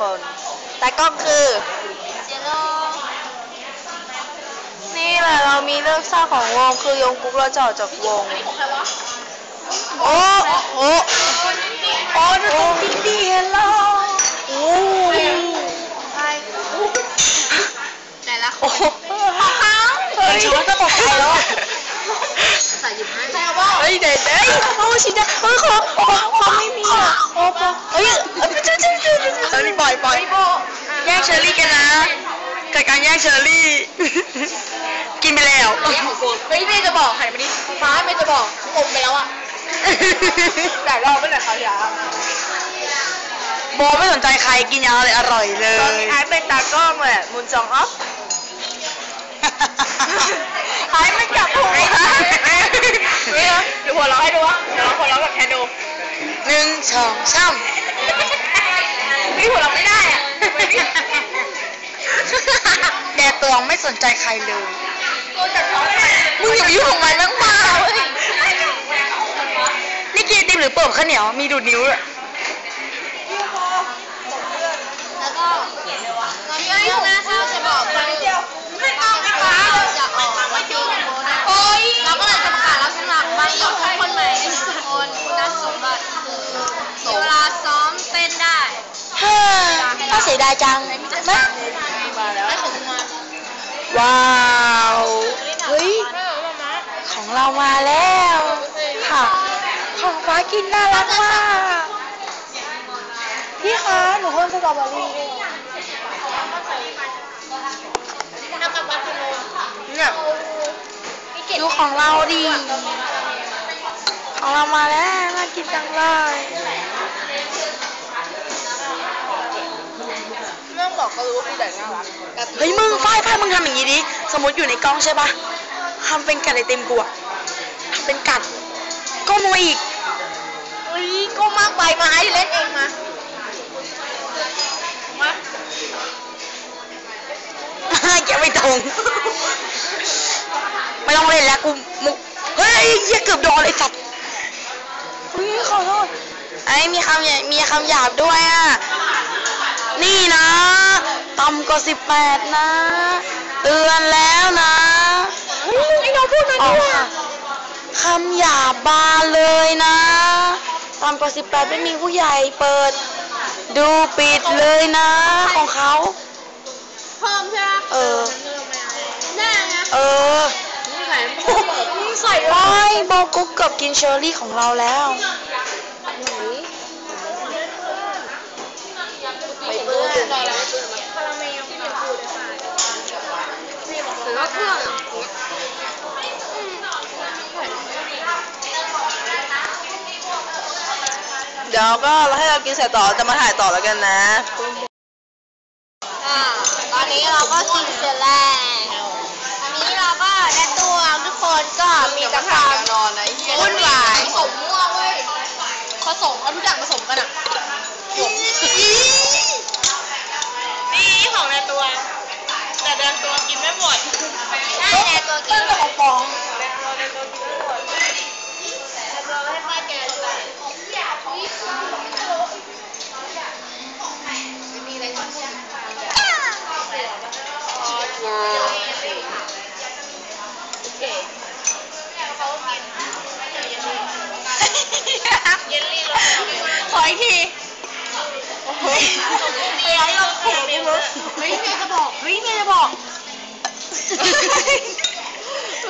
คนแต่กล้องคือเจโร่นี่แหละเรามีเลือกสร้างของวงคือยงกุ๊กเราจะออกจากวงของใครวะโอ้โอ้โอ้ดูตรงที่ดีเห็นแล้วโอ้ใครแต่ละคโอ้นของเขาเฮ้ยฉันก็ตกใจแล้ว ใส่หยิบให้ใครเอาเฮ้ยเด็ดเฮ้ยโอ้ชิดะเฮ้ยขอขอขอไม่มีอะโอ้ปะเฮ้ยเอ้ยจุ๊จุ๊จุ๊จุ๊เฮ้ยปล่อยปล่อยแย่งเชอรี่กันนะเกิดการแย่งเชอรี่ กินไปแล้วเฮ้ยเมย์จะบอกหันมาดิฟ้าเมย์จะบอกอมไปแล้วอะแต่รอบไม่ไหนเขาอยากโบไม่สนใจใครกินยาเลยอร่อยเลยตอนนี้ไอซ์เป็นตากล้องแหละมุนจองอ๊อฟไอ้ไม่จับผม เฮ้ยเดี๋ยวหัวเราะให้ดูวะเดี๋ยวเราหัวเราะกับแคนดูหนึ่งสองสามพี่หัวเราะไม่ได้อะแดดตวงไม่สนใจใครเลย ตัวจัดท้องไม่ได้มึงอย่าไปยุ่งของมันมากมาเว้ยนี่กินไอติมหรือเปิดข้าวเหนียว มีดูดนิ้วด้วยแล้วก็ตอนนี้เรื่องหน้าเขาจะบอกว่าไม่ต้องนะคะจะออกมาดูโบนะโอ้ยเราก็เลยจะประกาศรับ สมัครบางคนทุกคนใหม่ทุกคนคุณสมบัติคือมีเวลาซ้อมเต้นได้เฮ้ยน่าเสียดายจังนะมาแล้วไม่ถึงมาว้าวเฮ้ยของเรามาแล้วค่ะ ของฟ้ากินน่ารักมาก พี่คะหนูเพิ่มสตรอเบอรี่ด้วยทำกับบัตรโลเนี่ยดูของเราดิ ของเรามาแล้วน่ากินจังเลยไม่ต้องบอกก็รู้ว่าพี่แต่น่ารักเฮ้ยมึงฝ้ายฝ้ายมึงทำอย่างนี้ดิสมมติอยู่ในกล้องใช่ปะทำเป็นกัดไอติมกูอะทำเป็นกัดก้มลงมาอีกเฮ้ยก็มากไปมาให้เล่นเองมาแกไม่ตรงไม่ต้องเล่นแล้วกูมุกเฮ้ยเหี้ยเกือบโดนไอ้สัตว์เฮ้ยขอโทษ ไอ้มีคำหยามีคำหยาบด้วยอะ นี่นะต่ำกว่าสิบแปดนะ เตือนแล้วนะไอ้น้องพูดมาด้วยคำหยาบบานเลยนะต่ำกว่าสิบแปดไม่มีผู้ใหญ่เปิด ดูปิดเลยนะ ของเขาเพิ่มใช่ไหมเออแน่ไงเออนี่ใส่นี่ใส่ไปโบกุ๊กกือบกินเชอร์รี่ของเราแล้ว ไปเปื้อนคาราเมลที่เป็นฟูได้ไหมหรือว่าเครื่องเดี๋ยวก็เราให้เรากินเสร็จต่อจะมาถ่ายต่อแล้วกันนะ อ่า ตอนนี้เราก็กินเสร็จแล้วอันนี้เราก็ได้ตัวทุกคนก็มีแต่ความนอนนะเฮียวุ่นวายผสมมั่วเว้ยผ สม เอาทุกอย่างผสมกันอะนี่ของในตัว แต่เดินตัวกินไม่หมดใช่แน่ตัวกินกระป๋องเราให้ป้าแกด้วยมีอะไรบ้าง อีกทีเฮ้ยไอ้เราเผ็ดไม่รู้เฮ้ยเมย์จะบอก เฮ้ยเมย์จะบอก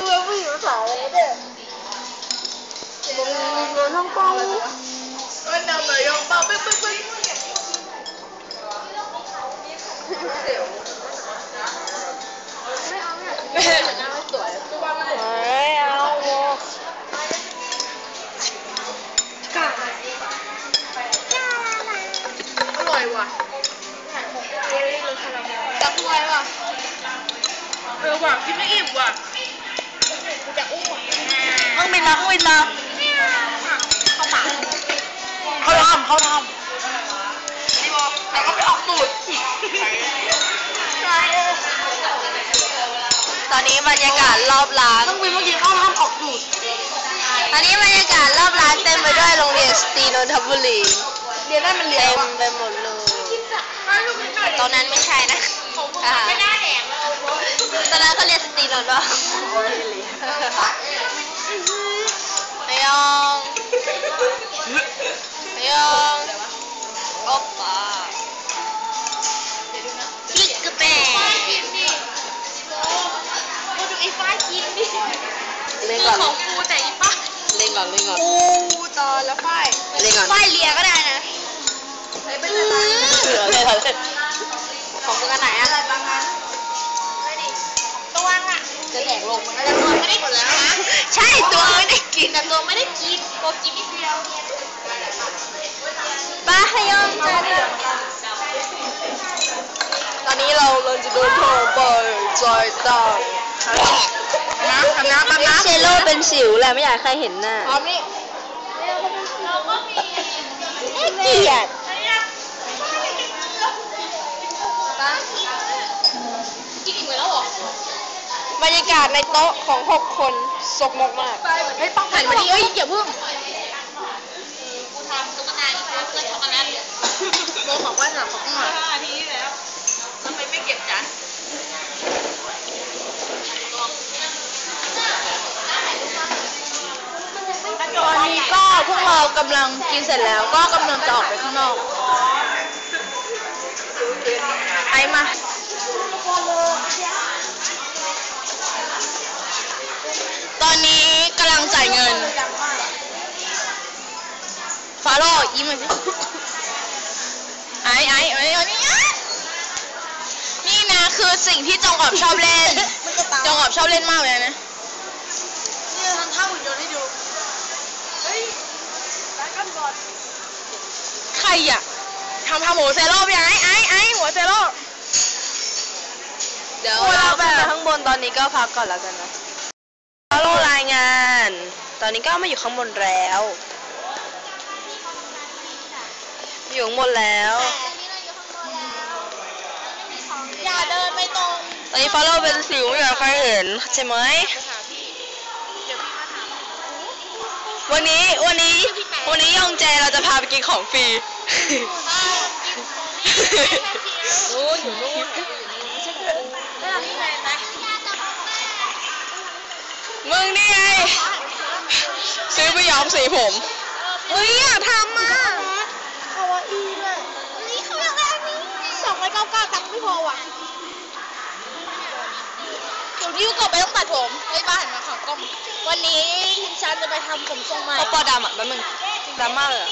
เราไม่อยู่สาวเลยเด้อเราต้องป้องเอ้ยนำเลยยองเปล่าปึ๊บปึ๊บปึ๊บไม่เอาเนี่ยว ออว่ะกินไม่อิ่มว่ะจะอ้วกมึงบินมามึงบินมาเข้าปากเขาทำเขาทนี่บอกแต่ก็ไปออกตูดตอนนี้บรรยากาศรอบร้านำต้องบินเมื่อกี้เขาทำออกดูดตอนนี้บรรยากาศรอบร้านเต็มไปด้วยโรงเรียนสตรีนนทบุรีเรียนได้มันเรียนเต็มว่ะไปหมดเลยไม่ตอนนั้นไม่ใช่นะไม่น่าแดก ตอนนั้นเขาเรียนสตรีนนท์ป่ะไอยองไอยองโอปป้าพิกกระแปดูไอ้ฟ้ากินดิเล่นก่อนของกูแต่อีฟ้าเล่นก่อนเล่นก่อนกูตอนแล้วฝ้ายเล่นก่อนฝ้ายเลียก็ได้นะเสือเลยเหรอของมึงอันไหนอะตัวอะ จะแดกลงแต่ตัวไม่ได้กินนะใช่ตัวไม่ได้กินแต่ตัวไม่ได้กินตัวกินนิดเดียวป้าพยองเจอกันตอนนี้เราเราจะโดนโทรไปจอยตามน้ำทำน้ำทำน้ำเชโลเป็นสิวแหละไม่อยากใครเห็นหน้าพร้อมนี่เกลียดกินอีกแล้วเหรอบ รรยากาศในโต๊ะของหกคนสกมกมากเฮ้ยต้องหันมาดิเอ้ยอย่าเพิ่งกูทำตุ๊กตาอีกเพื่อช็อกโกแลตโมบอกว่าหนักของหมาห้าทีแล้วทำไมไม่เก็บจานตอนนี้ก็พวกเรากำลังกินเสร็จแล้วก็กำลังจะออกไปข้างนอก ไอ้มา ตอนนี้กำลังจ่ายเงิน ฟาโร่ยิ้มหน่อยสิไอ้ไอ้ไอ้ไอ้นี่อะนี่นะคือสิ่งที่จงกอบชอบเล่น จงกอบชอบเล่นมากเลยนะนี่ทำท่าหุ่นยนต์ให้ดูใครอะทำทำหัวเซโร่ไปยังไอ้ไอ้ไอ้หัวเซโร่เดี๋ยวเราขึ้นไปข้างบนตอนนี้ก็พักก่อนแล้วกันนะ ฟาโร่รายงาน ตอนนี้ก็มาอยู่ข้างบนแล้ว อยู่ข้างบนแล้ว อย่าเดินไปตรงตอนนี้ฟาโร่เป็นสิวไม่อยากใครเห็นใช่ไหม วันนี้ วันนี้ วันนี้ยองเจเราจะพาไปกินของฟรี นู่นอยู่นู่นนี่ไงไหม มึงนี่ไง ซื้อไปย้อมสีผมเฮ้ยอยากทำอะคาวาอีด้วยนี่เขาอยากได้อันนี้สองร้อยเก้าเก้าตังค์ไม่พอว่ะเดี๋ยวนิ้วกลับไปต้องตัดผมเฮ้ยบ้านมาของกล้อง วันนี้ฉันจะไปทำผมทรงใหม่เขาปอดำอะแป๊บนึงดำมากเลยอะ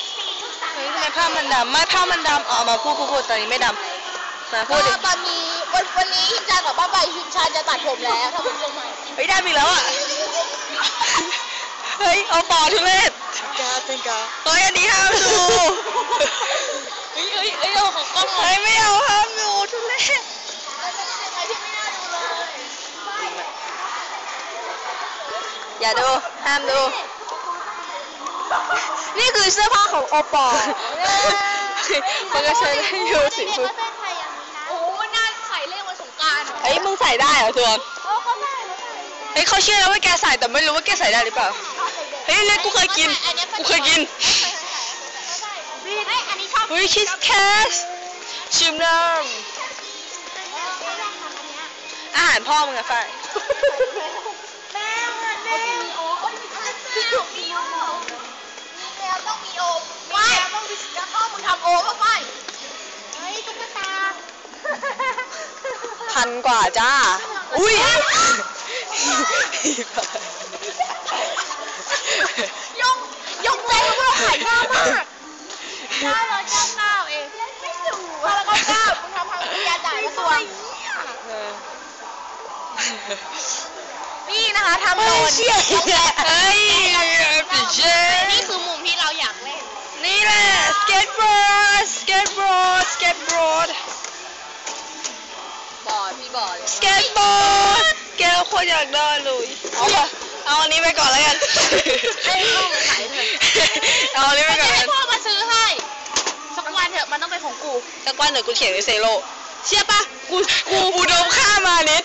เฮ้ยทำไมผ้ามันดำไม่ผ้ามันดำเอามาพูดพูดพูดตอนนี้ไม่ดำมาพูดดิก็ตอนนี้วันวันนี้ฮิมจานกับป้าใบฮิมชานจะตัดผมแล้วทำผมทรงใหม่ เฮ้ยได้อีกแล้วอะ เฮ้ย เอาปอทุเรศกาเป็นกาเฮ้ย อันนี้ห้ามดู เฮ้ยเฮ้ยเฮ้ยเอาของกล้องหน่อเฮ้ย ยไม่เอาห้ามดูทุเรศใครที่ไม่น่าดูเลยอย่าดู ห้ามดู นี่คือเสื้อผ้าของโอปอล์มันก็ใช้ได้อยู่สิคุณโอ้หน้าใส่เล่นวันสงกรารเฮ้ย มึงใส่ได้เหรอทวงโอ้เขาได้เขาได้เฮ้ยเขาเชื่อแล้วว่าแกใส่แต่ไม่รู้ว่าแกใส่ได้หรือเปล่า เฮ้ยเนี่ยกูเคยกิน กูเคยกินเฮ้ยอันนี้ชอบเฮ้ยชีสแคสชิมน้ำอาหารพ่อมึงอะฝ้ายแมวอะแมวโอ้ยมีแมวมีโอแมวต้องมีโอไม่ต้องมีแล้วพ่อมึงทำโอป่ะไม่เฮ้ยตุ๊กตาพันกว่าจ้า อุ้ยยกยกใจว่าขายง่ายมากเก้าร้อยเก้าเก้าเองเล่นไม่ถูกเก้าร้อยเก้าเก้ามึงทำทางวิทยาจ่ายมาตัวนี่นะคะทำโดนเชี่ยเฮ้ยปิเช่นี่คือมุมที่เราอยากเล่น นี่แหละสเก็ตบอร์ดสเก็ตบอร์ดสเก็ตบอร์ดบอร์ดพี่บอร์ดสเก็ตบอร์ดแกคตรอยากได้เลยเอาปะ เอาอันนี้ไปก่อนแล้วกันให้พ่อมาขายเถอะ เอาอันนี้ไปไม่ก่อนให้แล้วพ่กัอนมาซื้อให้ สักวันเถอะมันต้องเป็นของกูสักวันเดี๋ยวกูเขียนไว้เซโลเชื่อปะกูกูอุดมค่ามานิด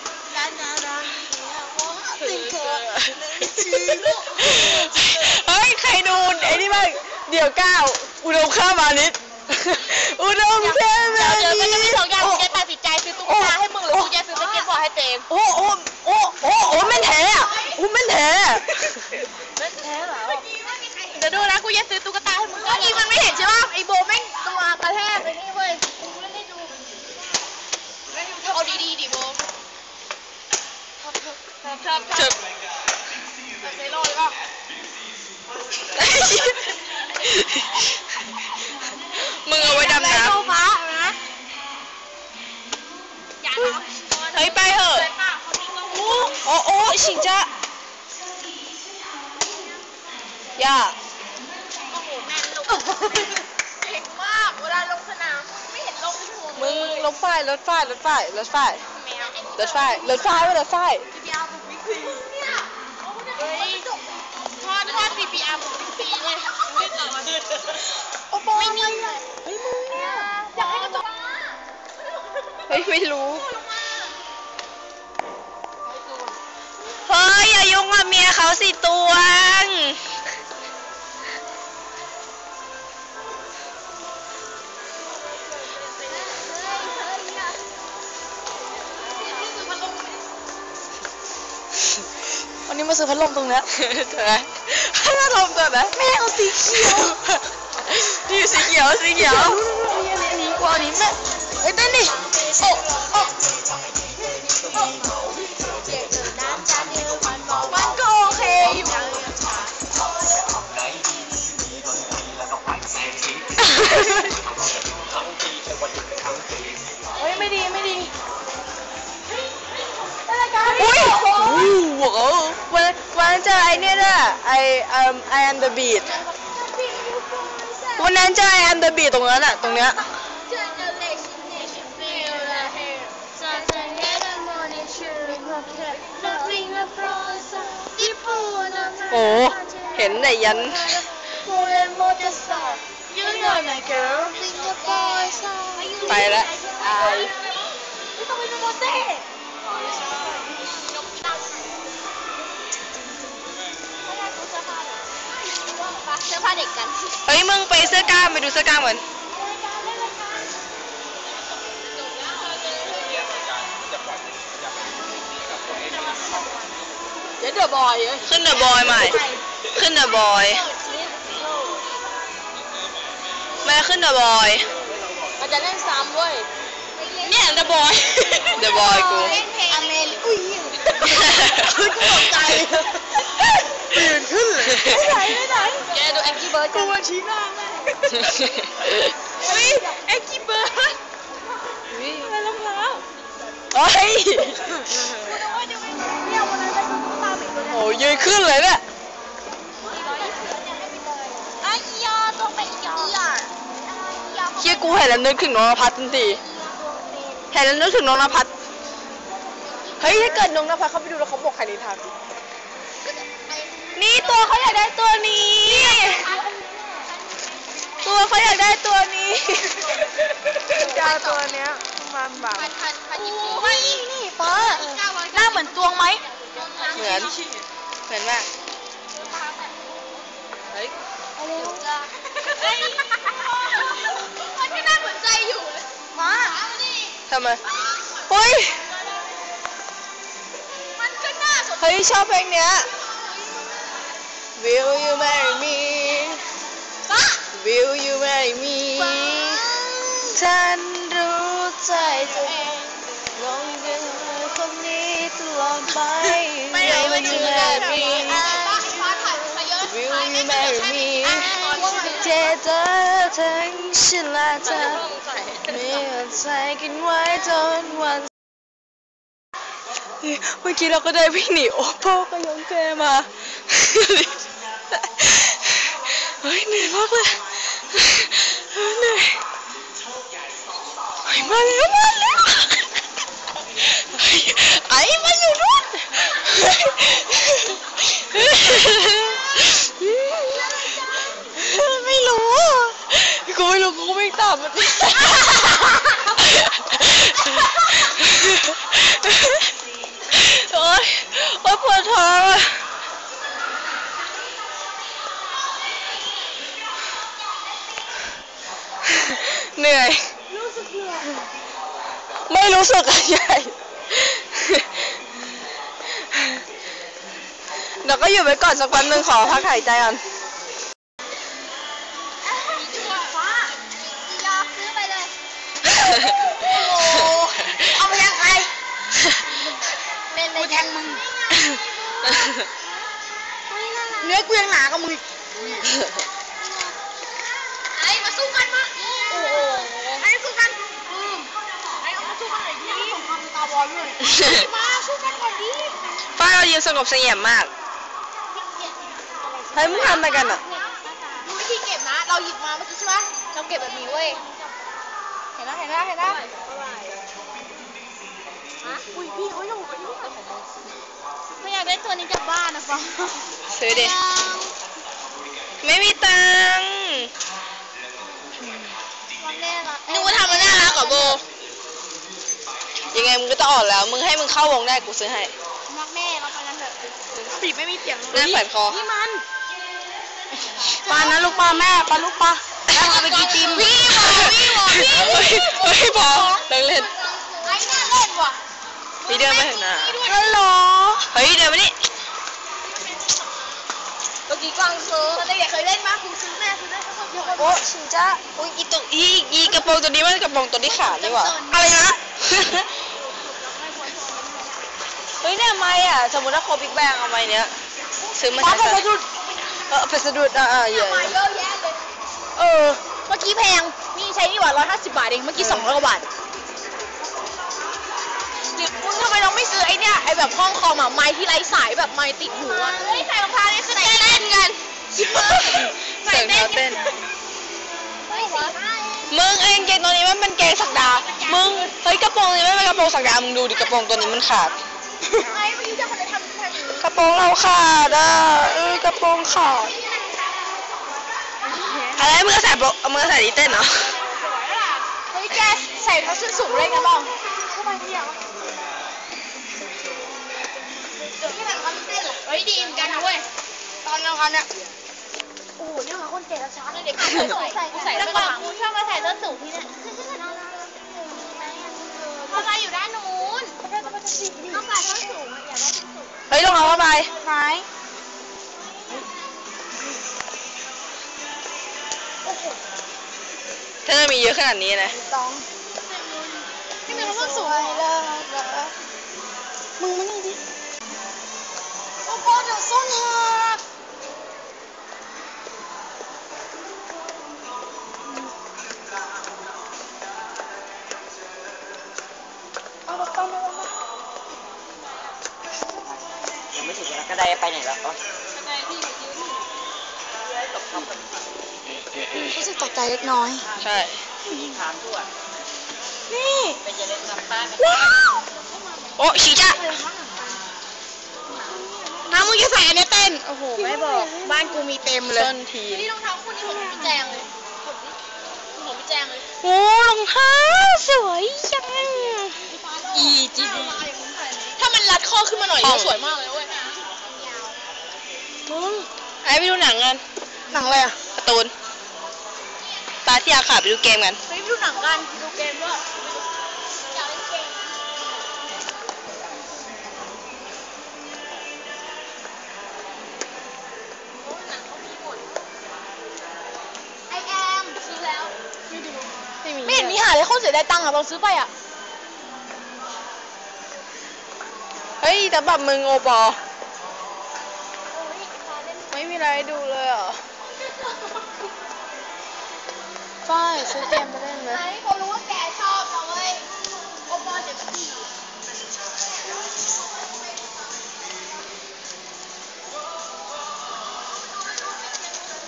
เฮ้ย ใครดูไอ้นี่บ้างเดี๋ยวก้าวอุดมค่ามานิด อุดมแค่ไหนเดี๋ยวมันจะมีสองอย่างกูจะตัดสินใจซื้อตุ๊กตาให้มึงหรือกูจะซื้อสเก็ตบอร์ดให้เจมส์โอ้โอ้โอ้โอ้โอ้แม่นแท้อะโอ้แม่นแท้อะเดี๋ยวดูนะกูจะซื้อตุ๊กตาให้มึงเมื่อกี้มันไม่เห็นใช่ป่ะไอโบแม่งตัวกระแทกไปนี่เว้ยกูเล่นให้ดูเล่นให้ดูเอาดีๆดิโบชอบชอบแบบเซโร่เลยป่ะ มึงเอาไว้ดำน้โซฟานะอย่าำเฮ้ยไปเถอะโอ้โอ้ชิงจ้าย่าโอ้โหแม่นลูกเก่งมากเวลาลงสนามไม่เห็นลงที่หัวมึงรถไฟรถไฟรถไฟรถไฟแมวรถไฟรถไฟว่ารถไฟพี่เอาไปวิ่งเนี่ยเฮ้ยทอดทอด CPR มึงฟรีเลยไม่ต่อมาดื้อโอ้โหไม่นิ่งเลยเฮ้ยมึงเนี่ย เฮ้ยไม่รู้ เฮ้ยอย่ายุ่งกับเมียเขาสิตวง วันนี้มาซื้อพัดลมตรงเนี้ยเห็นไหมพัดลมตัวไหนแม่เอาสีเขียวนี่สีเขียวสีเขียวอันนี้กว่านี้แม่เอ้ยเต้นดิโอ้โอ้ มันก็โอเคอยู่ เฮ้ย ไม่ดี ไม่ดีอุ้ยโอ้โหวันวันนั้นเจอไอเนี่ยด้วยไอเอ่อ I am the beat วันนั้นเจอ I am the beat ตรงนั้นอะตรงเนี้ย โอ้เห็นแต่ยันไปละอายเสื้อผ้าเด็กกัน เฮ้ยมึงไปเสื้อกล้ามไปดูเสื้อกล้ามเหมือน เดี๋ยวเดี๋ยวบอยเอ้ยขึ้นเดอะบอยใหม่ ขึ้นเดอะบอย แม่ขึ้นเดอะบอย มันจะเล่นซ้ำเว้ยเนี่ยเดอะบอย เดอะบอยกู เล่นเพลงอเมริอุ้ยกูตกใจตื่นขึ้นเลยไม่ไหนไม่ไหนแกดูแองกี้เบิร์ดกันชี้หน้าแม่เฮ้ยแองกี้เบิร์ดอะไรรองเท้าเฮ้ยเนี่ยวันนั้นไปดูตุ๊กตา อีกตัวนึงโอ้ยยืนขึ้นเลยเนี่ยไอ้ยาต้องไปยาเฮียกูเห็นแล้วนึกถึงน้องนภัสทันทีเห็นแล้วนึกถึงน้องนภัสเฮ้ยถ้าเกิดน้องนภัสเขาไปดูแล้วเขาบอกใครนิทานนี่ตัวเขาอยากได้ตัวนี้ ตัวเขาอยากได้ตัวนี้จะเอาตัวเนี้ยมันบังพันพันพันยี่สิบไม่นี่ป้าหน้าเหมือนตวงไหม เหมือน เหมือนมากเฮ้ยเร็วจ้ะเฮ้ยมันก็น่าสนใจอยู่เลยมาทำไมเฮ้ย มันก็น่าสนใจเฮ้ย ชอบเพลงเนี้ย Will you marry me ป้า Will you marry me ฉันรู้ใจตัวเองลงกันคนนี้ตลอดไป you marry me ป้าฟ้าถ่ายมาเยอะ Will you marry me เจเจอทั้งฉันและเธอมีใจกันไว้จนวันเมื่อกี้เราก็ได้วิ่งหนีโอโปก็ยองเจมาเฮ้ยเหนื่อยมากเลยเฮ้ยเหนื่อยเฮ้ยมาแล้วมาแล้วเฮ้ย ไอ้มาอยู่นู่นไม่รู้กูไม่รู้กูก็วิ่งตามมันโอ๊ยโอ๊ยปวดท้องอะเหนื่อย ไม่รู้สึกอะไร เดี๋ยวก็อยู่ไปก่อนสักวันหนึ่งขอพักหายใจก่อน ฟ้าจียอซื้อไปเลยเอาไปยังไงเล่นเลยแทงมึงเนื้อกูยังหนากับมึงไอ้มาสู้กันมาโอ้โหไอ้สู้กันอืมไอ้เอามาสู้กันหน่อยดิสง ครามตาบอลด้วยมาสู้กันก่อนดิป้าเรายืนสงบเสงี่ยมมากเฮ้ยมึงทำอะไรกันอะดูวิธีเก็บนะ เราหยิบมาเมื่อกี้ใช่ไหมเราเก็บแบบนี้เว้ย เห็นไหมเห็นไหมเห็นไหมฮะอุ้ยพี่เขาอยู่กันเนี่ยไม่อยากได้ตัวนี้กลับบ้านนะฟองซื้อดิไม่มีตังค์วันแรกอะนึกว่าทำมันน่ารักเหรอโบ ยังไงมึงก็ต้องอ่อนแล้ว มึงให้มึงเข้าวงได้กูซื้อให้รักแม่เราไปกันเถอะบีบไม่มีเสียงหน้าแขวนคอนี่มันปลานะลูกปลาแม่ปลาลูกปลาแล้วเอาไปกินติมพี่บอกพี่บอกพี่เฮ้ยเฮ้ยพอเลิกเล่นไอ้น่าเล่นว่ะพี่เดินมาถึงหน้าฮัลโหลเฮ้ยเดินมานี่เมื่อกี้กวางซื้อตอนเด็กเคยเล่นมากคุณซื้อแม่ซื้อได้ก็เยอะโอ้ชินจ้าอุ้ยอีตัวอีอีกระโปรงตัวนี้มันกระโปรงตัวที่ขาดนี่หว่าอะไรนะเฮ้ยเนี่ยไม่อะ สมมติถ้าโคบิ๊กแบงเอาไม้เนี้ยซื้อมาใช้ซะเออไปสะดุดอะอะเยอะมาเยอะแยะเลย เออ เมื่อกี้แพง นี่ใช้นี่หว่าร้อยห้าสิบบาทเอง เมื่อกี้สองร้อยกว่าบาทหรือมึงทำไมเราไม่ซื้อไอ้เนี่ยไอ้แบบห้องคอมอะไม้ที่ไร้สายแบบไม้ติดหูอะเฮ้ยใส่รองเท้านี่คือเต้นเล่นกันเสียงเขาเต้นเฮ้ยสีห้ามึงไอ้กางเกงตัวนี้มันเป็นเกงสักดา มึงเฮ้ยกระโปรงนี้ไม่เป็นกระโปรงสักดา มึงดูดิกระโปรงตัวนี้มันขาด ไอ้เมื่อกี้เจะคนไหนทำทำอย่างนี้กระโปรงเราขาดอะเออกระโปรงขาดอะไรมึงจะใส่โปเอามึงจะใส่ดีเต้นเหรอเฮ้ยแกใส่เขาส้นสูงเลยกันบ้างเข้าไปที่ยังเฮ้ยดีเหมือนกันนะเว้ยตอนนั้นคันเนี่ยโอ้โหเนี่ยคนแก่ช้าเลยเด็กใส่ใส่แล้วก่อนกูชอบมาใส่ส้นสูงที่เนี่ยเข้าไปอยู่ด้านนู้น เข้าไปส้นสูงอะอยากได้ส้นสูงเฮ้ยลงเอาเข้าไป ไหนถ้าจะมีเยอะขนาดนี้นะต้องนี่เป็นส้นสูงมึงมานี่ดิโอ้โหเดี๋ยวส้นหักยัง ไม่ถึงแล้วก็ได้ไปไหนแล้วก็รู้สึกตกใจเล็กน้อย ใช่ทางด้วยนี่เป็นจะเล่นน้ำป้าว้าวโอ้ชิจ้ะน้ำมึงจะใส่อันนี้เต้น โอ้โห ไม่บอก บ้านกูมีเต็มเลยต้นทีนี่รองเท้าคู่นี้ผมพี่แจงเลยผมพี่แจงเลยโอ้รองเท้าสวยจังอีจีถ้ามันรัดข้อขึ้นมาหน่อยก็สวยมากเลยเว้ย มึงไอ้ไปดูหนังกันหนังอะไรอะการ์ตูนตาที่อาขาไปดูเกมกัน ไปดูหนังกันดูเกมด้วยอยากเล่นเกมไอแอมซื้อแล้วไม่เห็นมีหาเลยคนเสียดายตังค์อะเราซื้อไปอะ เฮ้ย แต่แบบมึงโอปอโอ้ยพา เล่นไม่มีอะไรให้ดูเลยเหรอป้ายซื้อเกมไปเล่นไหมเขารู้ว่าแกชอบนะเว้ยโอปอลเจ็บที่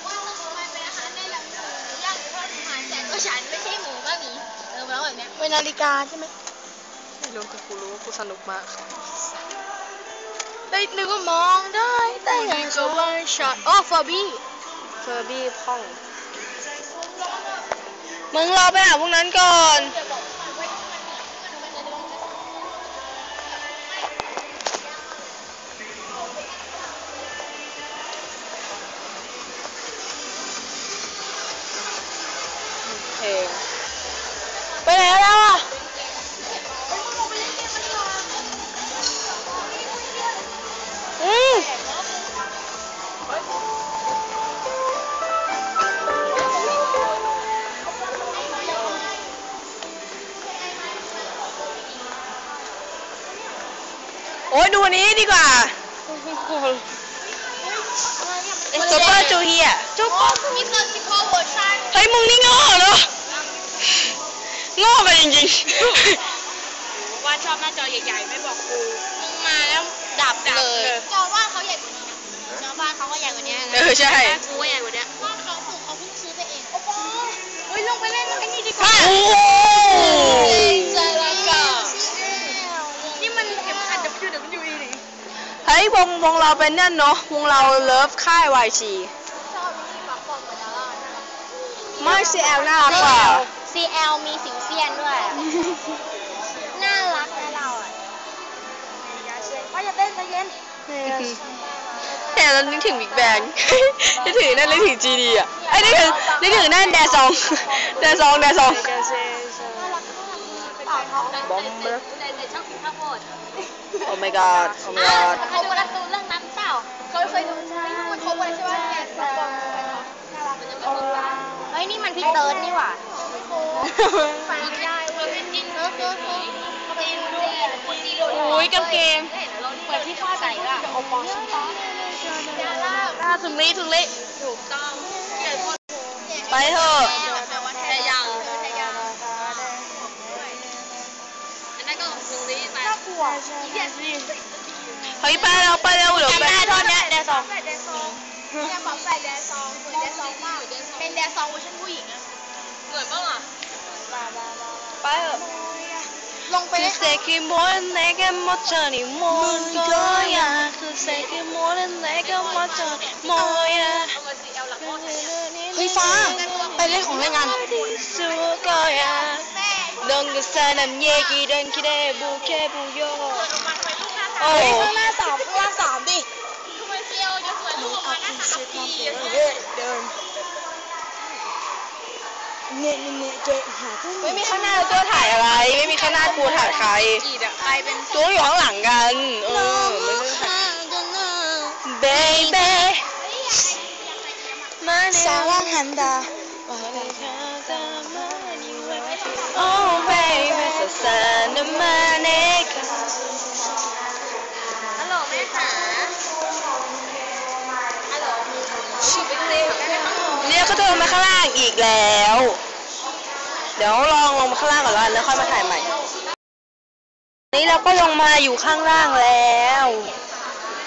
ว่าต้องทำไมเป็นอาหารได้แบบหมูย่างหรือทอดอาหารแต่ตัวฉันไม่ใช่หมูก็มีเออมาแล้วแบบเนี้ย เป็นนาฬิกาใช่ไหม ไม่รู้แต่กูรู้ว่ากูสนุกมาก ได้นึกว่ามองได้แต่ยังก็วันช็อตอ๋อฟอร์บี้เฟอร์บี้พ่อง มึงรอไปหาพวกนั้นก่อน มิสเตอร์ซิโก้เวอร์ชันเฮ้ยมึงนี่โง่เนาะโง่กันจริงว่าชอบหน้าจอใหญ่ๆไม่บอกครูมึงมาแล้วดับเลยจอบ้านเขาใหญ่กว่านี้นะจอบ้านเขาก็ใหญ่กว่านี้ๆนะเออใช่กูว่าใหญ่กว่าเนี้ยบ้านเขาถูกเขาเพิ่งซื้อไปเองโอ้โหเฮ้ยลงไปเล่นไอ้นี่ดีกว่าโอ้ใจรักกะนี่มันเข็มขัด WWE นี่เฮ้ยวงวงเราเป็นนั่นเนาะวงเราเลิฟค่าย YG ชอบ ไม่ซีแอลน่ารักกว่า CL มีสิวเซียนด้วยอะน่ารักนะเราอะว่าจะเต้นใจเย็นแต่เรานึกถึงบิ๊กแบงนึกถึงนั่นนึกถึง GD อะไอ้ยนึกถึงนึกถึงนั่นแดซอง แดซองแดซองบอมเบอร์แต่แต่ชอบกินข้าวโพดโอ้ my god โอ้ my อ้าว god เคยดูการ์ตูนเรื่องนั้นเปล่าเคยเคยดูใช่มันครบเลยใช่ไหมแกะสลักน่ารักเฮ้ยนี่มันพี่เติร์ดนี่หว่า ฟังได้เว้ยจิ้นเนอะเนอะเนอะจิ้นด้วยจิ้นด้วยโอ้ยกางเกงเปิดที่คาดใส่ละโอปอล์ดาราหน้าถึงนี้ถึงนี้ถูกต้องไปเถอะแปลว่าแท้ยังแท้ยังอันนั้นก็ถึงนี้ไปน่ากลัวเฮ้ยไปแล้วไปแล้วเดี๋ยวจำไปได้ตอนเนี้ยแดซองแดซอง เนี่ยฝาแฝดแดซองสวยแดซองมาก เป็นแดซองเวอร์ชันผู้หญิงอะเหมือนบ้างอะไปเถอะลงไปคือเลยเซกิโมนเนกมอจานิโมนก็ยาคือเซกิโมนเนกมอจานิโมยาเฮ้ยฟ้าไปเล่นของเล่นงานสุก็ยาดงกุสานัมเยกิดันคิดเดบุเคบุโยโอ้ข้างหน้าสามข้างล่างสามดิทำไมเซียวจะสวยลู กออกมาหน้าสามทีเดินไม่มีข้างหน้าตัวถ่ายอะไร ไม่มีข้างหน้ากูถ่ายใครกีดอะใครเป็นตัวอยู่ข้างหลังกันเออไม่ได้ถ่าย baby สารันฮันดา Oh baby สสาน เนี่ยเขาเดินมาข้างล่างอีกแล้ว เดี๋ยวลองลงมาข้างล่างก่อนแล้วแล้วค่อยมาถ่ายใหม่ นี่เราก็ลงมาอยู่ข้างล่างแล้ว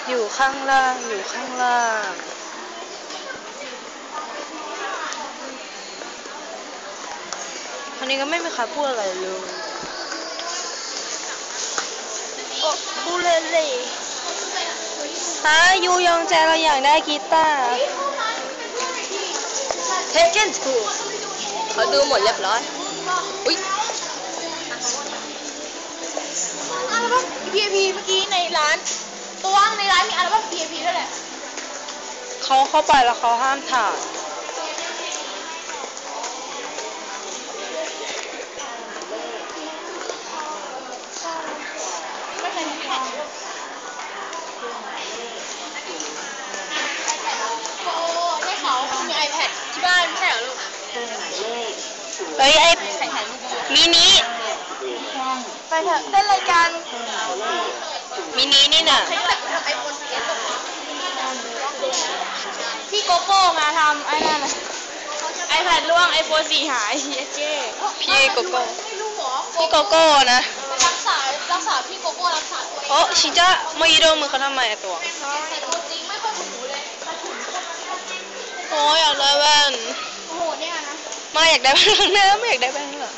อยู่ข้างล่างอยู่ข้างล่างคราวนี้ก็ไม่มีใครพูดอะไรเลยโอ้พูดเลยเลยฮะยูยองแจเราอยากได้กีตาร์ Taken to เขาดูหมดเรียบร้อย อุ้ยอัลบั้ม VIP เมื่อกี้ในร้าน ตัวในร้านมีอัลบั้ม VIP ด้วยแหละ เขาเข้าไปแล้วเขาห้ามถ่าย เฮ้ยไอ้ใส่ถ่ายรูปมินิไปเถอะเต้นรายการมินินี่น่ะใครแต่ทำไอโฟนสิบเอ็ดพี่โกโก้มาทำไอ้นั่นน่ะไอแพดล่วงไอโฟนสี่หายเจ๊พี่โกโก้ไม่รู้หมอพี่โกโก้นะรักษารักษาพี่โกโก้รักษาตัวเองโอ้ชิจ้ามายีโดมือเขาทำไมอะตัวแต่ตัวจริงไม่ค่อยถูเลยมาถูโอ้ยอยากได้แว่น โอ้โหเนี่ยนะ มาอยากได้แว่นข้างหน้าไม่อยากได้แว่นข้างหลัง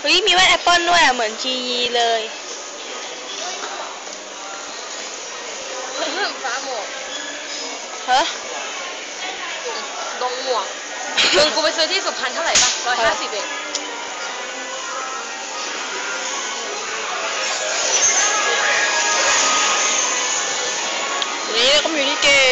เฮ้ยมีแว่นแอปเปิลด้วยอะเหมือนทีเลยฟ้าหมวกฮะดงหมวกมึงกูไปซื้อที่สุพรรณเท่าไหร่ป่ะร้อยห้าสิบเองนี่เราก็มีที่เกม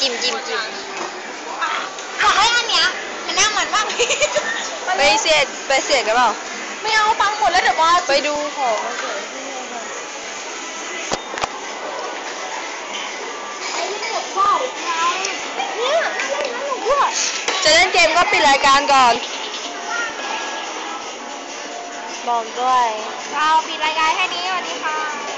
จิ้มจิ้มจิ้มจิ้มจิ้มบอกให้อันเนี้ยมันน่ามันมากเลยไปเสียดไปเสียดกันเปล่าไไม่เอาปังหมดแล้วเดี๋ยวบอสไปดูของมาเฉยที่นี่ค่ะไอ้นี่หมดพ่อเราเนี่ยน่าเล่นนะหนูด้วยจะเล่นเกมก็ปิดรายการก่อน บอกด้วย เราปิดรายการแค่นี้สวัสดีค่ะ